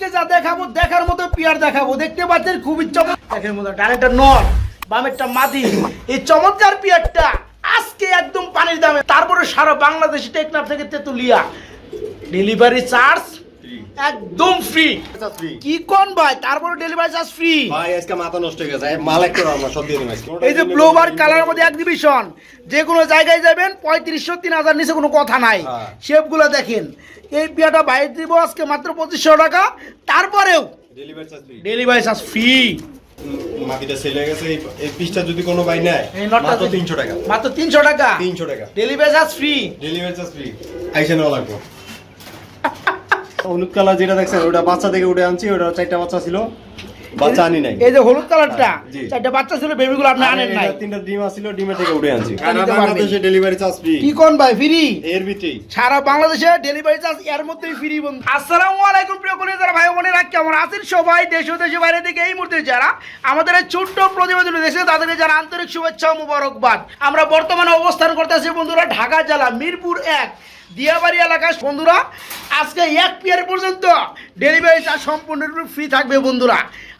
আজকে যা দেখাবো, দেখার মতো পিয়ার দেখাবো। দেখতে পাচ্ছেন খুবই চমৎকার দেখার মতো ডানেরটা নর, বামেরটা মাদি। এই চমৎকার পিয়ারটা আজকে একদম পানির দামে। তারপরে সারা বাংলাদেশ টেকনাফ থেকে তেতুলিয়া। ডেলিভারি চার্জ একদম ফ্রি কি কোন ভাই? তারপরে ডেলিভারি চার্জ ফ্রি ভাই আজকে মাথা নষ্ট হয়ে গেছে। মাল আমরা সব দিয়ে এই যে ব্লোবার কালারের মধ্যে যে কোনো জায়গায় যাবেন পঁয়ত্রিশশো তিন হাজার নিচে কোনো কথা নাই। হ্যাঁ। শেপগুলো দেখেন। এই পিয়াটা বাইরে দিব আজকে মাত্র পঁচিশশো টাকা। তারপরেও delivery charge free delivery charge free মাটিটা সেল হয়ে গেছে। এই- পিসটা যদি কোনো ভাই নেয় মাত্র যে- 300 টাকা। মাত্র তিনশো টাকা। 300 টাকা। Delivery charge free delivery charge free আইসা নেওয়া লাগবে। হলুদ কালার যেটা দেখছেন ওটা বাচ্চা থেকে উঠে আনছি ওটা চারটা বাচ্চা ছিল। বাচ্চা আনি নাই। এই যে হলুদ কালারটা হ্যাঁ, চারটা বাচ্চা ছিল বেবিগুলো আপনি আনেন নাই। তিনটা ডিম আছিল ডিমের থেকে উঠে আনছি। এটা বাংলাদেশে ডেলিভারি চার্জ ফ্রি কি কোন ভাই ফ্রি এর ভিতরেই। সারা বাংলাদেশে ডেলিভারি চার্জ এর মধ্যেই ফ্রি বন্ধু। আসসালামু আলাইকুম প্রিয় কলিজার ভাই বোনেরা কেমন আছেন সবাই? দেশ ও দেশের বাইরে থেকে এই মুহূর্তে যারা আমাদের এই ছোট্ট প্রতিবেদন দেশে তাদেরকে যারা আন্তরিক শুভেচ্ছা ও মুবারকবাদ। আমরা বর্তমানে অবস্থান করতেছি বন্ধুরা ঢাকা জেলা মিরপুর এক। দিয়াবাড়ি এলাকায় বন্ধুরা, আজকে এক পিয়ার পর্যন্ত ডেলিভারি চার্জ সম্পূর্ণরূপে ফ্রি থাকবে বন্ধুরা।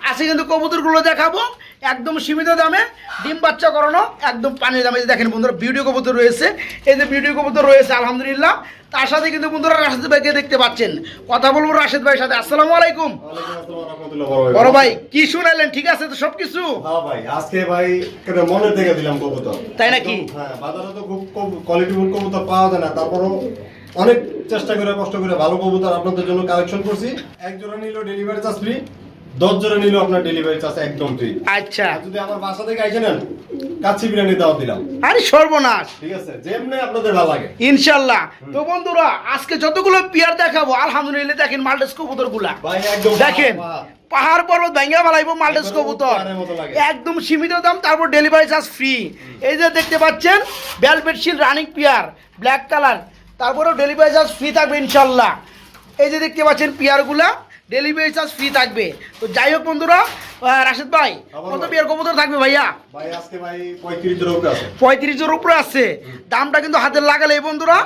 আজকে কিন্তু কবুতরগুলো দেখাবো। একদম সীমিত দামে ডিম বাচ্চা করানো একদম পানির দামে। দেখেন বন্ধুরা ভিডিও কবুতর রয়েছে। এই যে ভিডিও কবুতর রয়েছে আলহামদুলিল্লাহ। তার সাথে কিন্তু বন্ধুরা রাশেদ ভাইকে দেখতে পাচ্ছেন। কথা বলব রাশেদ ভাইয়ের সাথে। আসসালামু আলাইকুম। বড় ভাই। কি শুনাইলেন? ঠিক আছে তো সবকিছু? হ্যাঁ ভাই আজকে ভাই থেকে দিলাম কবুতর। তাই নাকি? হ্যাঁ বাজারে তো খুব কবুতর পাওয়া যায় না। তারপরও অনেক চেষ্টা করে কষ্ট করে ভালো কবুতর আপনাদের জন্য কালেকশন করছি। এক জোড়া নিল ডেলিভারি চার্জ ফ্রি দশ নিল আপনার ডেলিভারি চার্জ একদম ফ্রি আচ্ছা। যদি আমার বাসা থেকে আইসে নেন কাচ্চি বিরিয়ানি দাও দিলাম। আরে সর্বনাশ। ঠিক আছে যেমনি আপনাদের ভালো লাগে। ইনশাল্লাহ। তো বন্ধুরা আজকে যতগুলো পিয়ার দেখাবো আলহামদুলিল্লাহ দেখেন মাল্টেস কবুতরগুলা। দেখেন পাহাড় পর্বত ভেঙে ফেলাইবো মাল্টেস কবুতর। একদম সীমিত দাম তারপর ডেলিভারি চার্জ ফ্রি এই যে দেখতে পাচ্ছেন বেলভেট শিল রানিং পিয়ার ব্ল্যাক কালার তারপরেও ডেলিভারি চার্জ ফ্রি থাকবে ইনশাল্লাহ। এই যে দেখতে পাচ্ছেন পিয়ারগুলা ডেলিভারি চার্জ ফ্রি থাকবে। তো যাই হোক বন্ধুরা রাশেদ ভাই কত। পিয়ার কবুতর থাকবে ভাইয়া? ভাই আজকে ভাই পঁয়ত্রিশ জোড়া উপরে আছে। পঁয়ত্রিশের উপরে আছে। দামটা কিন্তু হাতে লাগালে এই বন্ধুরা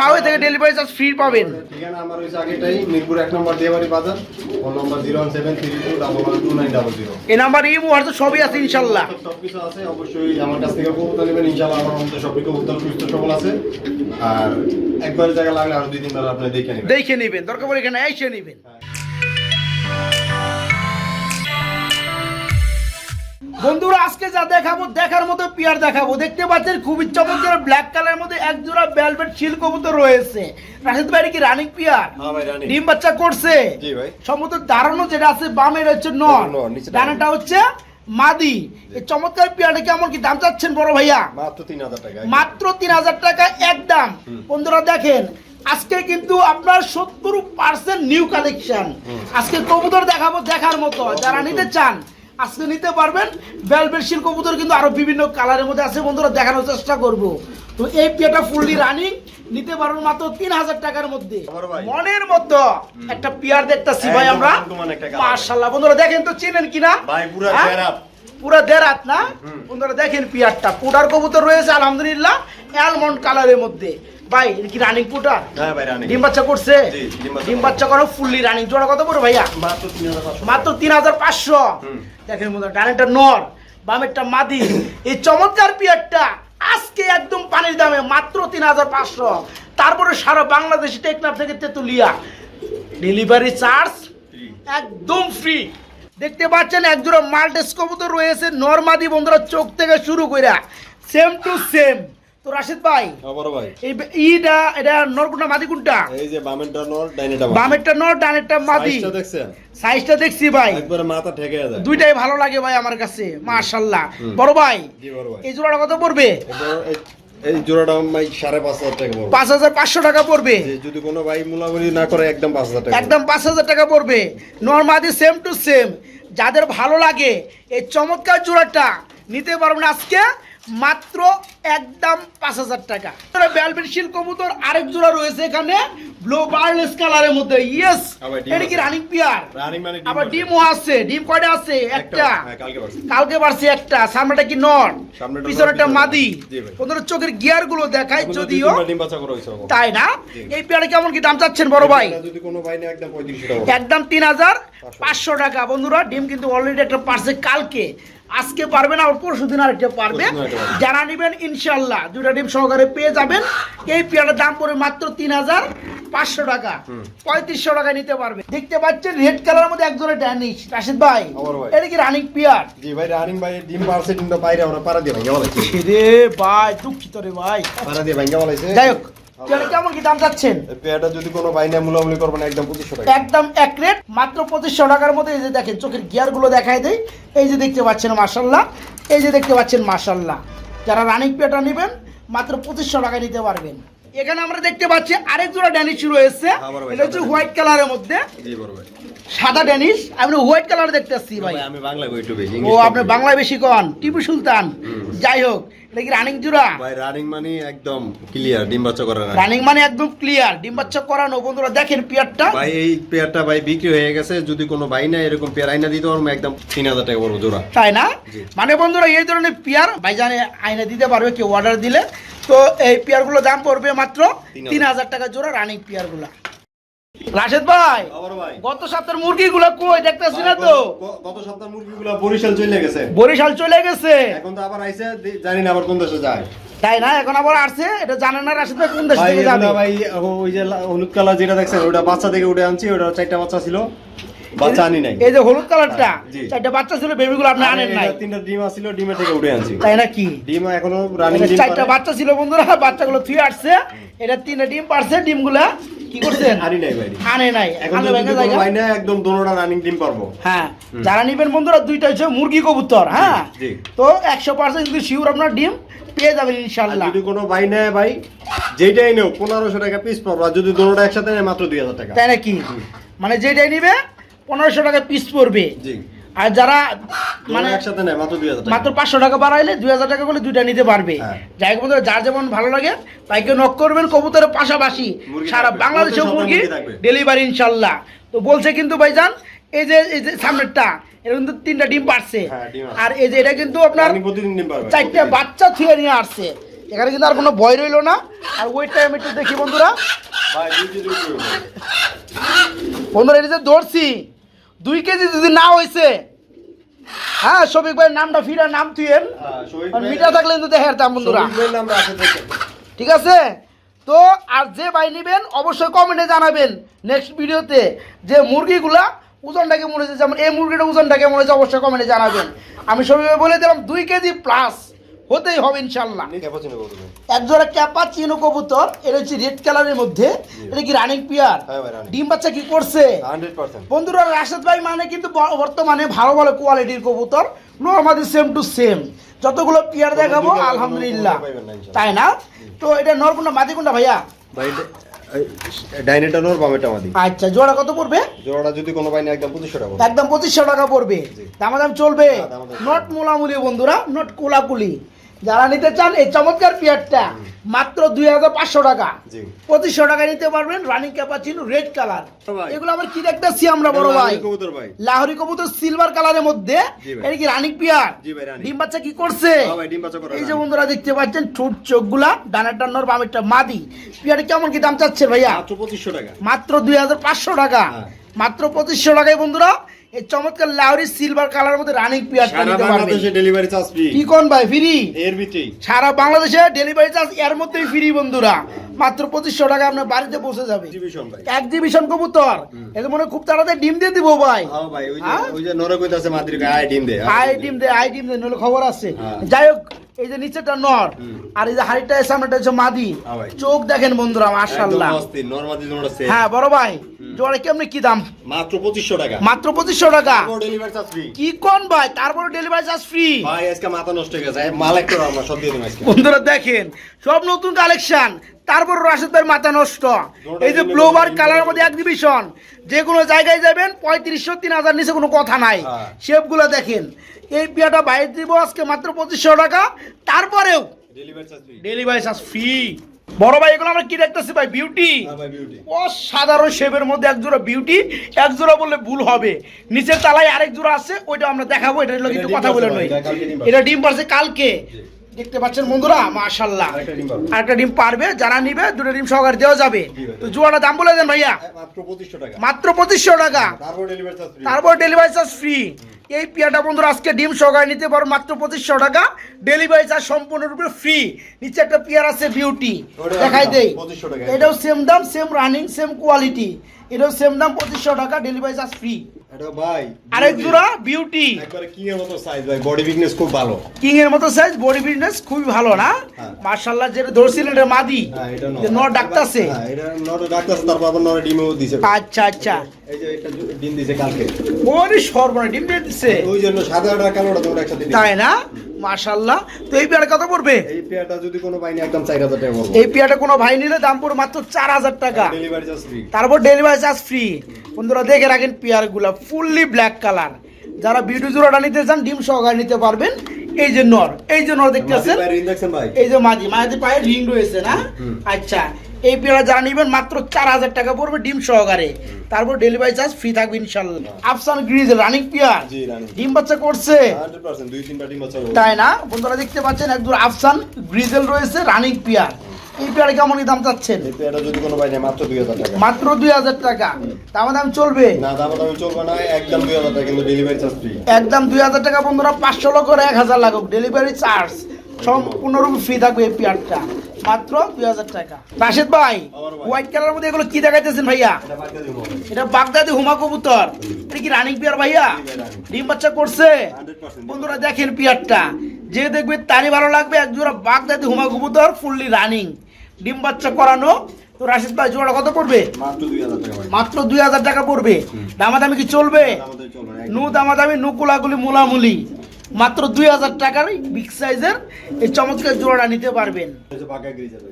হাওয়ে থেকে ডেলিভারি চার্জ ফ্রি পাবেন। ঠিকানা আমার আগেটাই মিরপুর নম্বর বাজার। ফোন নম্বর এই নাম্বার ইমো হোয়াটসঅ্যাপ সবই আছে ইনশাল্লাহ। সবকিছু আছে অবশ্যই আমার কাছ থেকে কবুতর নেবেন। ইনশাল্লাহ আমার মধ্যে সবই কবুতর সুস্থ সবল আছে। আর একবার জায়গা লাগলে আরও দুই তিনবার আপনি দেখে নেবেন। দেখে নেবেন দরকার পড়ে এখানে এসে নেবেন। বন্ধুরা আজকে যা দেখাবো দেখার মতো পিয়ার দেখাবো। দেখতে পাচ্ছেন খুবই চমৎকার ব্ল্যাক কালারের মধ্যে এক জোড়া ভেলভেট শিল কবুতর রয়েছে। রাশিদ ভাই কি রানিং পিয়ার? হ্যাঁ ভাই রানি ডিম বাচ্চা করছে? জি ভাই। সম্ভবত দাঁড়ানো যেটা আছে বামের হচ্ছে নিচে ডানাটা হচ্ছে মাদি। এই চমৎকার পিয়ারটা কেমন কি দাম চাচ্ছেন বড় ভাইয়া? মাত্র তিন হাজার টাকা। মাত্র তিন হাজার টাকা একদম বন্ধুরা দেখেন আজকে কিন্তু আপনার সত্তর পার্সেন্ট নিউ কালেকশন আজকে কবুতর দেখাবো দেখার মতো। যারা নিতে চান আজকে নিতে পারবেন। বেলবেল শিল কবুতর কিন্তু আরও বিভিন্ন কালারের মধ্যে আছে। বন্ধুরা দেখানোর চেষ্টা করব। তো এই পিয়াটা ফুললি রানিং নিতে পারবেন মাত্র তিন হাজার টাকার মধ্যে। মনের মতো একটা পিয়ার দেখতেছি ভাই আমরা। মার্শাল্লাহ বন্ধুরা দেখেন তো চিনেন কিনা ভাই, পুরা হ্যাঁ? দেরাত না? বন্ধুরা দেখেন পিয়ারটা। পুটার কবুতর রয়েছে আলহামদুলিল্লাহ অ্যালমন্ড কালারের মধ্যে। ভাই কি রানিং পুটার হ্যাঁ ভাই রানি ডিম বাচ্চা করছে? জি, ডিম বাচ্চা করো ফুললি রানিং জোড়া কত পড়ে ভাইয়া? মাত্র তিন হাজার পাঁচশো। মাত্র দেখেন বন্ধুরা ডানেরটা নর বামেরটা মাদি। এই চমৎকার পিয়ারটা আজকে একদম পানির দামে মাত্র তিন হাজার পাঁচশো। তারপরে সারা বাংলাদেশ টেকনাফ থেকে তেতুলিয়া। ডেলিভারি চার্জ একদম ফ্রি দেখতে পাচ্ছেন একজোড়া মাল্টেস কবুতর রয়েছে নরমাদি বন্ধুরা চোখ থেকে শুরু কইরা। সেম টু সেম তো রাশিদ ভাই বড় ভাই। এই ইটা এটা মাদি কোনটা? এই যে বামেরটা নর ডাইনেটা বামেরটা নর ডানেরটা মাদি। সাইজটা দেখছেন? সাইজটা দেখছি ভাই। একবারে মাথা ঠেকে যায়। দুইটাই ভালো লাগে ভাই আমার কাছে মাশাল্লাহ। বড় ভাই জি বড় ভাই। এই জোড়াটা কত পড়বে? এই- এই জোড়াটা ভাই সাড়ে পাঁচ হাজার টাকা পড়বে। পাঁচ হাজার পাঁচশো টাকা পড়বে। যদি কোনো ভাই মুলামুলি না করে একদম পাঁচ হাজার টাকা একদম পাঁচ হাজার টাকা পড়বে। নর্মাদি সেম টু সেম যাদের ভালো লাগে এই চমৎকার জোড়াটা নিতে পারবেন আজকে। মাত্র একদম পাঁচ হাজার টাকা। ব্যালবেট শিল কবুতর আরেক জোড়া রয়েছে এখানে ব্লু বার্লেস কালারের মধ্যে। ইয়েস এটা কি রানিং পিয়ার মানে আবার ডিমও আছে ডিম কয়টা আছে? একটা হ্যাঁ, কালকে পারছি। একটা সামনেটা কি নট? পিছনেটা মাদি। বন্ধুরা চোখের গিয়ারগুলো দেখায় যদিও। তাই না? এই পেয়ারে কেমন কি দাম চাচ্ছেন বড় ভাই? এটা যদি কোনো ভাই নেয়, একদম 3500 টাকা। একদম তিন হাজার পাঁচশো। টাকা। বন্ধুরা ডিম কিন্তু অলরেডি একটা পারছে কালকে। আজকে পারবে না পরশু দিন আরেকটা পারবে। যারা নেবেন ইনশাল্লাহ দুটা ডিম সহকারে পেয়ে যাবেন। এই পেয়ারের দাম পড়ে মাত্র তিন হাজার পাঁচশো টাকা। পঁয়ত্রিশশো টাকা নিতে পারবে। দেখতে পাচ্ছেন রেড কালারের মধ্যে একজনের ড্যানিশ রাশিদ ভাই এটা কি রানিং পিয়ার? জি ভাই রানিং ভাই ডিম পারছে ডিমটা বাইরে আমরা পাড়া দিয়ে ভাঙ্গা বলাইছে রে ভাই দুঃখিত রে ভাই। পাড়া দিয়ে ভাঙ্গা বলাইছে যাই হোক পেয়ারে কেমন কি দাম চাচ্ছেন? এই পেয়ারটা যদি কোনো ভাই নেয় মুলামুলি করবেন একদম 2500 টাকা। একদম এক রেট মাত্র পঁচিশশো টাকার মধ্যে এই যে দেখেন চোখের গিয়ারগুলো দেখায় দেয় এই যে দেখতে পাচ্ছেন মার্শাল্লাহ এই যে দেখতে পাচ্ছেন মার্শাল্লাহ যারা রানিং পেটা নেবেন মাত্র পঁচিশশো টাকায় নিতে পারবেন। এখানে আমরা দেখতে পাচ্ছি আরেক জোড়া ড্যানিশ আবার ভাই, এটা হচ্ছে হোয়াইট কালারের মধ্যে। সাদা ড্যানিশ আমি হোয়াইট কালার দেখতে আসছি ভাই। আমি বাংলা ও আপনি বাংলায় বেশি কন টিপু সুলতান। যাই হোক এটা কি রানিং জোড়া? ভাই রানিং মানে একদম ক্লিয়ার ডিম বাচ্চা রানিং মানে একদম ক্লিয়ার ডিম বাচ্চা করানো বন্ধুরা দেখেন পিয়ারটা। ভাই এই পেয়ারটা ভাই বিক্রি হয়ে গেছে যদি কোনো ভাই না এরকম পেয়ার আইনা দিতে পারব একদম তিন হাজার টাকা পড়ব জোড়া। তাই না? মানে বন্ধুরা এই ধরনের পেয়ার ভাইজানে আইনে দিতে পারবে কেউ অর্ডার দিলে। তো এই পেয়ারগুলো দাম পড়বে মাত্র তিন তিন হাজার টাকা জোড়া রানিং পেয়ারগুলো। রাশেদ ভাই গত সপ্তাহের মুরগিগুলো কই দেখতেছি না তো? গত- সপ্তাহের মুরগিগুলো বরিশাল চলে গেছে। বরিশাল চলে গেছে? এখন তো আবার আইছে জানি না আবার কোন দেশে যায়। তাই না? এখন আবার আসছে? এটা জানেন না রাশেদ ভাই কোন দেশে থেকে যাবে? ভাই ওই যে হলুদ কালার যেটা দেখছেন ওটা বাচ্চা থেকে উঠে আনছি ওটা চারটা বাচ্চা ছিল। বাচ্চা আনি নাই। এই যে হলুদ কালারটা হ্যাঁ, চারটা বাচ্চা ছিল বেবিগুলো আপনি আনেন নাই। তিনটা ডিম আসছিল ডিমের থেকে উঠে আনছি। তাই না কি ডিম এখনও রানিং ডিম চারটা বাচ্চা ছিল বন্ধুরা বাচ্চাগুলো থুয়ে আসছে। এটা তিনটা ডিম পারছে ডিমগুলা কি করছেন? আনি নাই ভাই। আনে নাই এখন আনলে যদি ভেঙে কোনো জায়গা ভাই না একদম দোনোটা রানিং ডিম পারব। হ্যাঁ যারা নিবেন বন্ধুরা দুইটা হচ্ছে মুরগি কবুতর হ্যাঁ? তো একশো পার্সেন্ট কিন্তু শিওর আপনার ডিম পেয়ে যাবেন আর ইনশাল্লাহ যদি কোনো ভাই নেয় ভাই যেটাই নেও পনেরোশো টাকা পিস পাবো। আর যদি দোনোটা একসাথে নেয় মাত্র দুই হাজার টাকা। তাই নাকি? মানে যেটাই নিবে পনেরোশো টাকা পিস পড়বে। আর যারা মানে একসাথে নেয় মাত্র দুই মাত্র পাঁচশো টাকা বাড়াইলে দুই হাজার টাকা করে দুইটা নিতে পারবে। হ্যাঁ। যাই হোক বন্ধুরা যার যেমন ভালো লাগে তাইকে নক করবেন। কবুতরের পাশাপাশি সারা। বাংলাদেশেও মুরগি। ডেলিভারি ইনশাল্লাহ। তো বলছে কিন্তু ভাইজান এই যে এই যে সামনেরটা এটা কিন্তু তিনটা ডিম পারছে। হ্যাঁ। আর এই যে এটা কিন্তু আপনার চারটে বাচ্চা থুয়ে নিয়ে আসছে। এখানে কিন্তু আর কোনো ভয় রইল না। আর ওয়েট টাইম একটু দেখি বন্ধুরা। বন্ধুরা এটা যে ধরছি। দুই কেজি যদি না হয়েছে হ্যাঁ শফিক ভাইয়ের নামটা ফিরা নাম থুয়েন হ্যাঁ, মিঠা থাকলে কিন্তু দেখে যেতাম বন্ধুরা। ঠিক আছে? তো আর যে ভাই নেবেন অবশ্যই কমেন্টে জানাবেন নেক্সট ভিডিওতে যে মুরগিগুলা ওজনটা কেমন হয়েছে যেমন এই মুরগিটা ওজনটা কেমন হয়েছে অবশ্যই কমেন্টে জানাবেন। আমি সবাই বলে দিলাম দুই কেজি প্লাস হতেই হবে ইনশাল্লাহ ক্যাপাচিনো করে দেবেন। এক জোড়া ক্যাপাচিনো কবুতর এটা হচ্ছে রেড কালারের মধ্যে। এটা কি রানিং পিয়ার হ্যাঁ ভাই, running। ডিম বাচ্চা কি করছে? বন্ধুরা রাশেদ ভাই মানে কিন্তু বর্তমানে ভালো ভালো কোয়ালিটির কবুতর। নর্মালি সেম টু সেম যতগুলো পিয়ার দেখাবো আলহামদুলিল্লাহ। তাই না? তো এটা নর কোনটা মাদি কোনটা ভাইয়া ভাই ডাইনেটা নোর বামেটা মাদি। আচ্ছা জোড়া কত পড়বে? জোড়াটা যদি কোনো ভাই একদম 2500 টাকা একদম পঁচিশশো টাকা পড়বে। জি। দামাদাম চলবে। হ্যাঁ, দামাদাম চলবে। নট মোলামুলি বন্ধুরা নট কোলাকুলি। যারা নিতে চান এই চমৎকার পিয়ারটা মাত্র দুই হাজার পাঁচশো টাকা। পঁচিশশো টাকা নিতে পারবেন রানিং ক্যাপাচিনো রেড কালার এগুলো আবার কি দেখতেছি আমরা বড় ভাই? এটা কবুতর ভাই। লাহোরি কবুতর সিলভার কালারের মধ্যে। এটা কি রানিং পিয়ার। ডিম বাচ্চা কি করছে? হ্যাঁ এই যে বন্ধুরা দেখতে পাচ্ছেন ঠোঁট চোখগুলা ডানাটা নর বামেরটা মাদি। পিয়ারে কেমন কি দাম চাচ্ছে ভাইয়া? মাত্র 2500 টাকা। মাত্র দুই হাজার পাঁচশো টাকা। হ্যাঁ। মাত্র পঁচিশশো টাকায় বন্ধুরা এই চমৎকার লাউরি সিলভার কালার মধ্যে রানিং পিয়ারটা নিতে পারবে। বাংলাদেশে ডেলিভারি চার্জ ফ্রি কি কোন ভাই ফ্রি এর ভিতরেই। সারা বাংলাদেশে ডেলিভারি চার্জ এর মধ্যেই ফ্রি বন্ধুরা। মাত্র পঁচিশশো টাকা আপনার বাড়িতে পৌঁছে যাবে। ভাই। এক্সিবিশন কবুতর। এটা মনে খুব তাড়াতাড়ি ডিম দিয়ে দিব ভাই। হ্যাঁ ওই যে হ্যাঁ? ওই যে নরে মাদ্রি আয় ডিম দে আই ডিম দে। আই ডিম দে নলে খবর আছে। হ্যাঁ। যাই হোক এই যে নিচেটা নর আর এই যে হাড়িটা সামনেটা হচ্ছে মাদি। হ্যাঁ চোখ দেখেন বন্ধুরা মাশাআল্লাহ। হ্যাঁ বড় ভাই। জোড়া কেমনি কি দাম? মাত্র পঁচিশশো টাকা। মাত্র পঁচিশশো টাকা? ডেলিভারি চার্জ ফ্রি কি কোন ভাই? তারপরে ডেলিভারি চার্জ ফ্রি ভাই আজকে মাথা নষ্ট হয়ে গেছে। মাল একটা আমরা সব দিয়ে দেবো আজকে। বন্ধুরা দেখেন সব নতুন কালেকশন তারপর রাশেদ মাথা নষ্ট। এই যে ব্লোবার কালারের মধ্যে এক্সিবিশন যে কোনো জায়গায় যাবেন পঁয়ত্রিশশো তিন হাজার নিচে কোনো কথা নাই। হ্যাঁ। শেপগুলো দেখেন। এই পিয়াটা বাইরে দিব আজকে মাত্র পঁচিশশো টাকা। তারপরেও delivery charge free delivery charge free বড় ভাই এগুলো আমরা কি দেখতেছি ভাই? বিউটি ও সাধারণ বিউটি অসাধারণ শেপের মধ্যে এক জোড়া বিউটি এক জোড়া বললে ভুল হবে। নিচের তালায় আরেক জোড়া আছে ওইটা আমরা দেখাবো। এটা কিন্তু কথা বলে নয়। নই। এটা ডিম পারছে। কালকে। দেখতে পাচ্ছেন বন্ধুরা মাশাল্লাহ আরেকটা ডিম পারবে। যারা নিবে দুটো ডিম সহকারে দেওয়া যাবে। তো দাম বলে দেন ভাইয়া। মাত্র পঁচিশশো টাকা। টাকা। তারপর ডেলিভারি চার্জ ফ্রি এই পিয়াটা বন্ধুরা আজকে ডিম সহকারে নিতে পারো মাত্র পঁচিশশো টাকা। ডেলিভারি চার্জ সম্পূর্ণরূপে ফ্রি নিচে একটা পিয়ার আছে বিউটি দেখাই দেই। এটাও সেম দাম সেম রানিং সেম কোয়ালিটি এটাও সেম দাম পঁচিশশো টাকা ডেলিভারি চার্জ ফ্রি এটা ভাই আরেক জোড়া বিউটি একবারে কি এর মতো সাইজ ভাই বডি ফিটনেস খুব ভালো। কিং এর মতো সাইজ বডি বিজনেস খুবই ভালো না? হ্যাঁ। মার্শাল্লাহ যেটা ধরছিলেন এটা মাদি। হ্যাঁ এটা নর ডাকতাছে। হ্যাঁ এটা নর ডাকতাছে তারপর আবার নরে ডিমও দিছে। আচ্ছা আচ্ছা। এই যে একটা ডিম দিছে কালকে। ওরে সর্বনা ডিম দিয়ে ওই জন্য সাদাটা কালোটা তোমরা একসাথে তাই না? মার্শাল্লাহ তো এই পেয়ার কত পড়বে? এই পেয়ারটা যদি কোনো বাইনি একদম 4000 টাকা পড়বে। এই পেয়ারটা কোনো ভাই নিলে দাম পড়বে মাত্র চার হাজার টাকা। ডেলিভারি চার্জ ফ্রি তারপর ডেলিভারি চার্জ ফ্রি বন্ধুরা দেখে রাখেন পেয়ারগুলা ফুললি ব্ল্যাক কালার যারা বিউটি জোড়াটা নিতে চান ডিম সহকারে নিতে পারবেন। এই যে নর এই যে নর ভাই ভাই। এই যে মাঝি মাঝি পায়ে রিং রয়েছে না? আচ্ছা এই পেয়ারা যারা নিবেন মাত্র চার হাজার টাকা পড়বে ডিম সহকারে। তারপর ডেলিভারি চার্জ ফ্রি থাকবে ইনশাল্লাহ আফসান গ্রিজ রানিং পেয়ার? ডিম বাচ্চা করছে? 100% দুই তিনটা ডিম আছে তাই না? বন্ধুরা দেখতে পাচ্ছেন একদম আফসান গ্রিজেল রয়েছে রানিং পেয়ার। এই পেয়ারে কেমন দাম চাচ্ছেন? এই পেয়ারটা যদি কোনো বাইনি মাত্র 2000 টাকা। মাত্র দুই হাজার টাকা। দাম দাম চলবে? না দাম দামি চলবে না একদম 2000 টাকা কিন্তু ডেলিভারি চার্জ ফ্রি একদম দুই হাজার টাকা বন্ধুরা পাঁচশো লক্ষ এক হাজার লাগুক। ডেলিভারি চার্জ সম্পূর্ণরূপে ফ্রি থাকবে এই পেয়ারটা মাত্র দুই হাজার টাকা। রাশেদ ভাই হোয়াইট কালারের মধ্যে এগুলো কি দেখাইতেছেন ভাইয়া? এটা বাগদাদি হুমা কবুতর। এটা কি রানিং পিয়ার ভাইয়া? ডিম বাচ্চা করছে? বন্ধুরা দেখেন পিয়ারটা যে দেখবে তারই ভালো লাগবে। এক জোড়া বাগদাদি হুমা কবুতর ফুললি রানিং ডিম বাচ্চা করানো। তো রাশেদ ভাই জোড়া কত পড়বে? মাত্র 2000 টাকা ভাই। মাত্র দুই হাজার টাকা পড়বে। দামাদামি কি চলবে? নু দামাদামি নু কুলাগুলি মুলামুলি। মাত্র দুই হাজার টাকার বিগ সাইজের এই চমৎকার জোড়াটা নিতে পারবেন।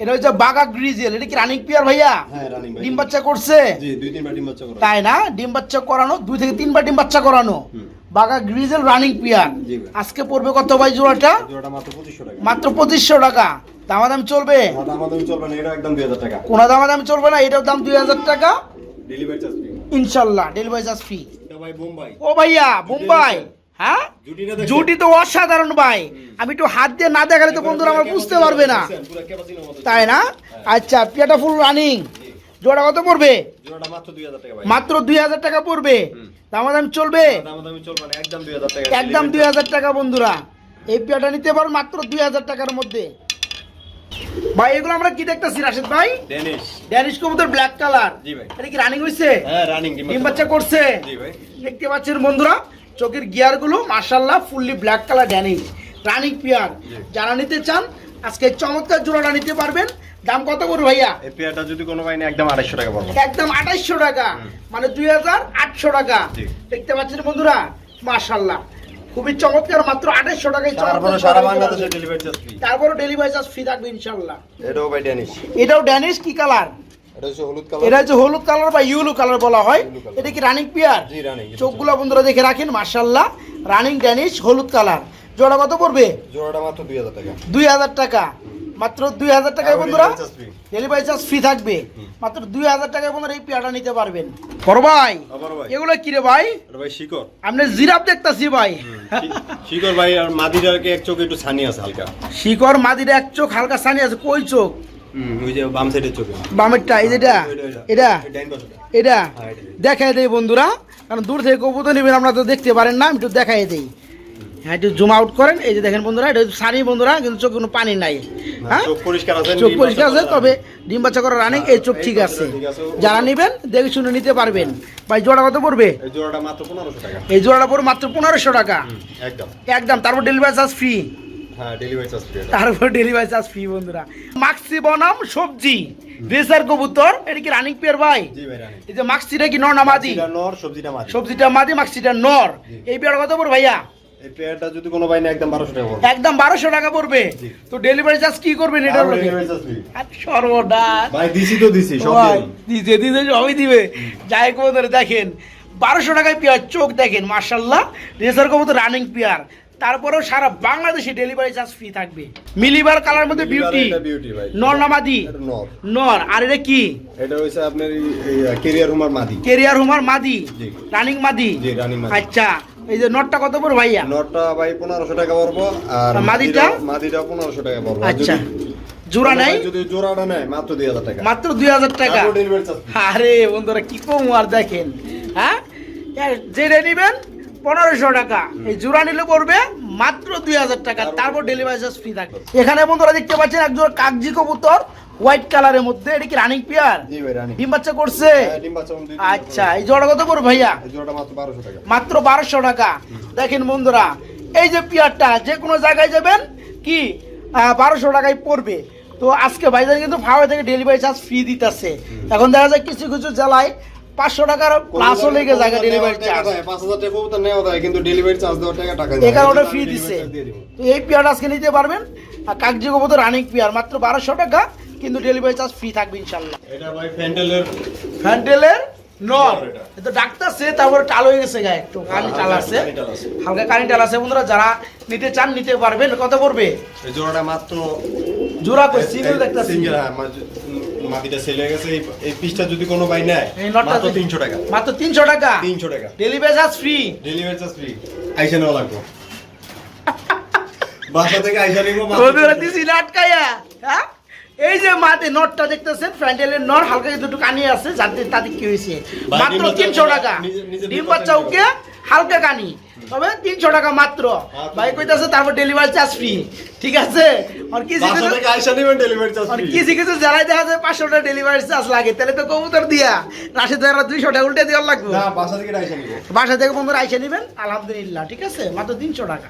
এটা হচ্ছে বাগা গ্রিজেল এটা কি রানিং পিয়ার ভাইয়া? হ্যাঁ ডিম বাচ্চা করছে? জি দুই তিনটা ডিম বাচ্চা করা তাই না? ডিম বাচ্চা করানো দুই থেকে তিনবার ডিম বাচ্চা করানো। বাগা গ্রিজেল রানিং পিয়ার আজকে পড়বে কত ভাই জোড়াটা? জোড়াটা মাত্র 2500 টাকা। মাত্র পঁচিশশো টাকা। দামাদামি চলবে? দাম চলবে না এটা একদম 2000 টাকা। কোন দামাদামি চলবে না এটার দাম দুই হাজার টাকা। ডেলিভারি চার্জ ফ্রি ইনশাল্লাহ ডেলিভারি চার্জ ফ্রি এটা ভাই বোম্বাই। ও ভাইয়া মুম্বাই হ্যাঁ? জুটি তো অসাধারণ ভাই। আমি একটু হাত দিয়ে না দেখালে তো বন্ধুরা আমার বুঝতে পারবে না। মতো। তাই না? আচ্ছা পিয়াটা ফুল রানিং জোড়া কত পড়বে? মাত্র 2000 টাকা ভাই। মাত্র দুই হাজার টাকা পড়বে। দামাদাম চলবে? দাম চলবে একদম 2000 টাকা একদম দুই হাজার টাকা বন্ধুরা। এই পিয়াটা নিতে পারো মাত্র দুই হাজার টাকার মধ্যে। ভাই এগুলো আমরা কি দেখতেছি রাশেদ ভাই? ডেনিশ ড্যানিশ কবুতর ব্ল্যাক কালার জি ভাই। এটা কি রানিং হয়েছে হ্যাঁ রানিং ডিম বাচ্চা করছে? জি ভাই। দেখতে পাচ্ছেন বন্ধুরা। চোখের গিয়ারগুলো মার্শাল্লাহ fully black colour Danish running pair যারা নিতে চান আজকে চমৎকার জোড়াটা নিতে পারবেন। দাম কত করে ভাইয়া? এই পেয়ারটা যদি কোনো বাইনি একদম 250 টাকা পড়বে। একদম আঠাইশশো টাকা মানে দুই হাজার আটশো টাকা। দেখতে পাচ্ছেন বন্ধুরা? মার্শাল্লাহ খুবই চমৎকার মাত্র আঠাইশশো টাকায় তারপরে সারা বাংলাদেশে ডেলিভারি চার্জ ফ্রি তারপরে ডেলিভারি চার্জ ফ্রি থাকবে ইনশাল্লাহ এটাও ভাই ডেনিশ এটাও ড্যানিশ কি কালার এটা হচ্ছে হলুদ কালার। হচ্ছে হলুদ কালার বা ইউলো কালার বলা হয়। এটা কি রানিং পিয়ার চোখগুলো বন্ধুরা দেখে রাখেন মার্শাল্লাহ রানিং ড্যানিশ হলুদ কালার। জোড়া কত পড়বে? জোড়াটা মাত্র 2000 টাকা। দুই হাজার টাকা। মাত্র দুই হাজার টাকায় বন্ধুরা delivery charge free। Delivery charge free থাকবে। মাত্র দুই হাজার টাকায় বন্ধুরা এই পেয়ারটা নিতে পারবেন। বড় ভাই এগুলো কি রে ভাই? ভাই শিকর আপনি জিরাফ দেখতাছি ভাই। শিকর ভাই আর মাদিরাকে এক চোখ একটু ছানি আছে হালকা। শিকর মাদির এক চোখ হালকা সানি আছে। কই চোখ? হুম ওই যে বাম সাইডের চোখে বামেরটা এই যেটা ওইটা, ওইটা। এটা? হ্যাঁ, দেখাই দেই বন্ধুরা কারণ দূর থেকে কবুতর নেবেন আপনারা তো দেখতে পারেন না একটু দেখাই দেই। হ্যাঁ একটু জুম আউট করেন এই যে দেখেন বন্ধুরা এটা সানি বন্ধুরা কিন্তু চোখে কোনো পানি নাই। হ্যাঁ চোখ পরিষ্কার আছে চোখ আছে তবে ডিম বাচ্চা করা রানিং এই চোখ ঠিক আছে। যারা নেবেন দেখে শুনে নিতে পারবেন। ভাই জোড়া কত পড়বে? এই জোড়াটা মাত্র 1500 টাকা। এই জোড়াটা পড়বে মাত্র পনেরোশো টাকা। একদম। একদম তারপর ডেলিভারি চার্জ ফ্রি হ্যাঁ তারপর ডেলিভারি চার্জ ফ্রি বন্ধুরা। মাক্সি বনাম সবজি রেসার কবুতর এটা কি রানিং পেয়ার ভাই? এই যে মাক্সিটা কি নর এটা নর সবজিটা মাদি সবজিটা মাদি মাক্সিটা নর। এই পেয়ার কত পড়বে ভাইয়া? এই পেয়ারটা যদি কোনো ভাই না একদম বারোশো টাকা পড়বে। একদম বারোশো টাকা পড়বে। তো ডেলিভারি চার্জ কি করবেন এটার তারপরে লোকে delivery charge free। আর সর্বনাশ। ভাই দিছি তো দিছি সব ভাই, দিয়ে দিতে দিতে সবই দিবে। যাই কবুতর দেখেন বারোশো টাকায় পেয়ার চোখ দেখেন মার্শাল্লাহ রেসার কবুতর রানিং পেয়ার তারপরেও সারা বাংলাদেশে ডেলিভারি চার্জ ফ্রি থাকবে। মিলিবার কালার মধ্যে বিউটি নর এটা নর। আর এটা কি? এটা হইছে আপনার কেরিয়ার হুমার মাদি। কেরিয়ার হুমার মাদি। রানিং মাদি? জি, running মাদি। আচ্ছা এই যে নটটা কত পড়বে ভাইয়া? নরটা ভাই পনেরোশো টাকা পড়ব আর মাদিটা? মাদিটা পনেরোশো টাকা পড়ব। আচ্ছা। জোড়া নাই? ভাই যদি জোড়াটা নাই মাত্র দুই হাজার টাকা। মাত্র দুই হাজার টাকা। আরে বন্ধুরা কি কম আর দেখেন হ্যাঁ? যেটা নিবেন পনেরোশো টাকা। এই জোড়া নিলে পড়বে মাত্র দুই হাজার টাকা তারপর ডেলিভারি চার্জ ফ্রি থাকবে। এখানে বন্ধুরা দেখতে পাচ্ছেন কাগজি কবুতর হোয়াইট কালারের মধ্যে এটা কি রানিং পেয়ার ডিম বাচ্চা করছে? হ্যাঁ, আচ্ছা এই জোড়া কত পড়বে ভাইয়া? মাত্র বারোশো টাকা। মাত্র বারোশো টাকা। দেখেন বন্ধুরা এই যে পেয়ারটা যে কোনো জায়গায় যাবেন কি বারোশো টাকায় পড়বে। তো আজকে ভাইজান কিন্তু ফাওয়া থেকে ডেলিভারি চার্জ ফ্রি দিতেছে। এখন দেখা যায় কিছু কিছু জেলায় পাঁচশো টাকার প্লাসও লেগে যায় ডেলিভারি চার্জ পাঁচ হাজার টাকা কবুতর নেওয়া যায় কিন্তু ডেলিভারি চার্জ দেওয়ার টাকা টাকা এই কারণে ফ্রি দিছে। তো এই পেয়ারটা আজকে নিতে পারবেন। আর কাগজি কবুতর রানিং পেয়ার মাত্র বারোশো টাকা কিন্তু ডেলিভারি চার্জ ফ্রি থাকবে ইনশাল্লাহ। এটা ভাই ফ্যান্ডেলের নর তো সে তারপরে টাল হয়ে গেছে গায়ে একটু কানি টাল আছে। আছে। হালকা কানি টাল আছে। বন্ধুরা যারা নিতে চান নিতে পারবেন। কত পড়বে? এই জোড়াটা মাত্র জোড়া কই? সিঙ্গেল দেখতাছি। সিঙ্গেল হ্যাঁ মাঝ- উম, মাটিটা সেলে গেছে এই- পিসটা যদি কোনো ভাই নেয় এই নটটা মাত্র যদি- তিনশো টাকা। মাত্র তিনশো টাকা? তিনশো টাকা। Delivery charge free delivery charge free আইসা নেওয়া লাগবে। বাসা থেকে আইসা নিবো মাত্র 300 দিছি লাটকাইয়া হ্যাঁ? এই যে মাতে নটটা দেখতেছেন ফ্যান্ডেলের নর হালকা দুটো কানি আছে যাতে তাতে কি হয়েছে? মাত্র ডিম বাচ্চা তিনশো ওকে- টাকা। নিজে- নিজে ডিম বাচ্চা ওকে হালকা কানি। তবে তিনশো টাকা মাত্র। ভাই কইতাছে তারপর ডেলিভারি চার্জ ফ্রি ঠিক আছে? আর দেখা যায় পাঁচশো টাকা ডেলিভারি চার্জ লাগে তাহলে তো কবুতর দিয়া। রাশিদ ভাইরা দুইশো টাকা উল্টে দেওয়ার লাগবে। বাসা থেকে আইসা নিবো। বাসা থেকে বন্ধুরা আইসে নেবেন আলহামদুলিল্লাহ ঠিক আছে? মাত্র তিনশো টাকা।